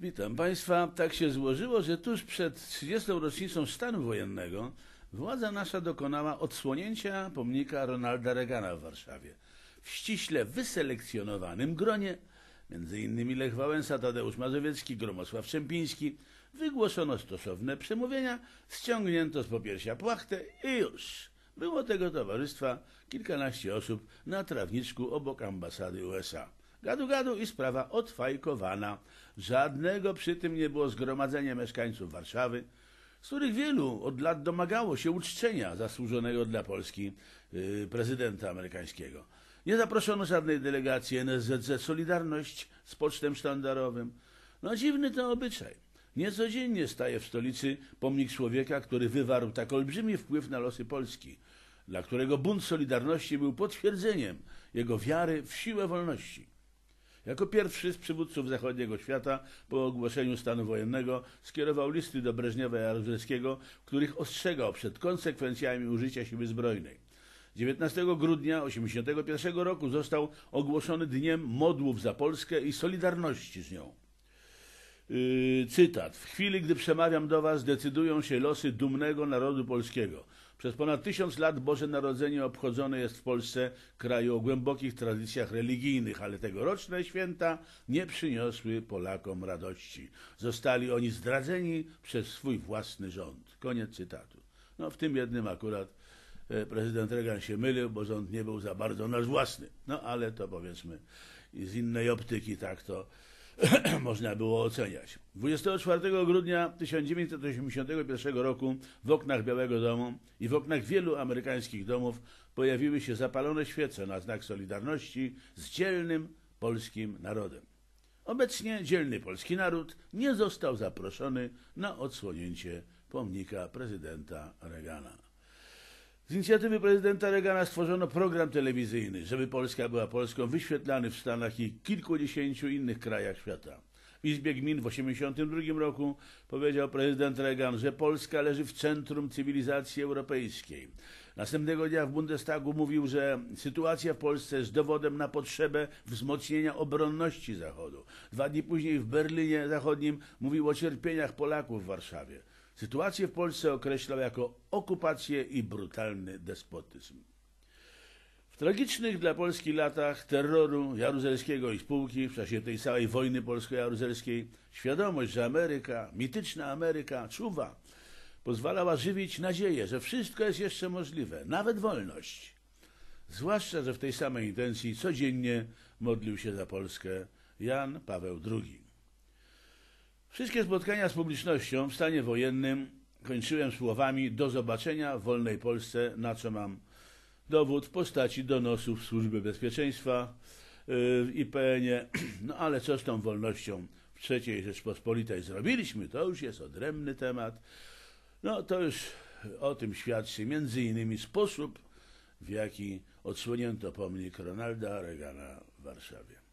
Witam Państwa. Tak się złożyło, że tuż przed 30. rocznicą stanu wojennego władza nasza dokonała odsłonięcia pomnika Ronalda Reagana w Warszawie. W ściśle wyselekcjonowanym gronie, innymi Lech Wałęsa, Tadeusz Mazowiecki, Gromosław Czempiński, wygłoszono stosowne przemówienia, ściągnięto z popiersia płachtę i już. Było tego towarzystwa kilkanaście osób na trawniczku obok ambasady USA. Gadu gadu i sprawa odfajkowana. Żadnego przy tym nie było zgromadzenia mieszkańców Warszawy, z których wielu od lat domagało się uczczenia zasłużonego dla Polski yy, prezydenta amerykańskiego. Nie zaproszono żadnej delegacji NSZZ Solidarność z pocztem sztandarowym. No dziwny to obyczaj. Niecodziennie staje w stolicy pomnik człowieka, który wywarł tak olbrzymi wpływ na losy Polski, dla którego bunt Solidarności był potwierdzeniem jego wiary w siłę wolności. Jako pierwszy z przywódców zachodniego świata po ogłoszeniu stanu wojennego skierował listy do Breżniewa i Jaruzelskiego, w których ostrzegał przed konsekwencjami użycia siły zbrojnej. 19 grudnia 1981 roku został ogłoszony Dniem Modłów za Polskę i Solidarności z nią. Yy, cytat. W chwili, gdy przemawiam do Was, decydują się losy dumnego narodu polskiego. Przez ponad tysiąc lat Boże Narodzenie obchodzone jest w Polsce, kraju o głębokich tradycjach religijnych, ale tegoroczne święta nie przyniosły Polakom radości. Zostali oni zdradzeni przez swój własny rząd. Koniec cytatu. No w tym jednym akurat e, prezydent Reagan się mylił, bo rząd nie był za bardzo nasz własny. No ale to powiedzmy z innej optyki tak to można było oceniać. 24 grudnia 1981 roku w oknach Białego Domu i w oknach wielu amerykańskich domów pojawiły się zapalone świece na znak solidarności z dzielnym polskim narodem. Obecnie dzielny polski naród nie został zaproszony na odsłonięcie pomnika prezydenta Reagana. Z inicjatywy prezydenta Reagana stworzono program telewizyjny, żeby Polska była Polską, wyświetlany w Stanach i kilkudziesięciu innych krajach świata. W Izbie Gmin w 1982 roku powiedział prezydent Reagan, że Polska leży w centrum cywilizacji europejskiej. Następnego dnia w Bundestagu mówił, że sytuacja w Polsce jest dowodem na potrzebę wzmocnienia obronności Zachodu. Dwa dni później w Berlinie Zachodnim mówił o cierpieniach Polaków w Warszawie. Sytuację w Polsce określał jako okupację i brutalny despotyzm. W tragicznych dla Polski latach terroru jaruzelskiego i spółki w czasie tej całej wojny polsko-jaruzelskiej świadomość, że Ameryka, mityczna Ameryka czuwa, pozwalała żywić nadzieję, że wszystko jest jeszcze możliwe, nawet wolność. Zwłaszcza, że w tej samej intencji codziennie modlił się za Polskę Jan Paweł II. Wszystkie spotkania z publicznością w stanie wojennym kończyłem słowami do zobaczenia w wolnej Polsce, na co mam dowód w postaci donosów Służby Bezpieczeństwa yy, w IPN-ie. No ale co z tą wolnością w III Rzeczpospolitej zrobiliśmy, to już jest odrębny temat. No to już o tym świadczy między innymi sposób, w jaki odsłonięto pomnik Ronalda Reagana w Warszawie.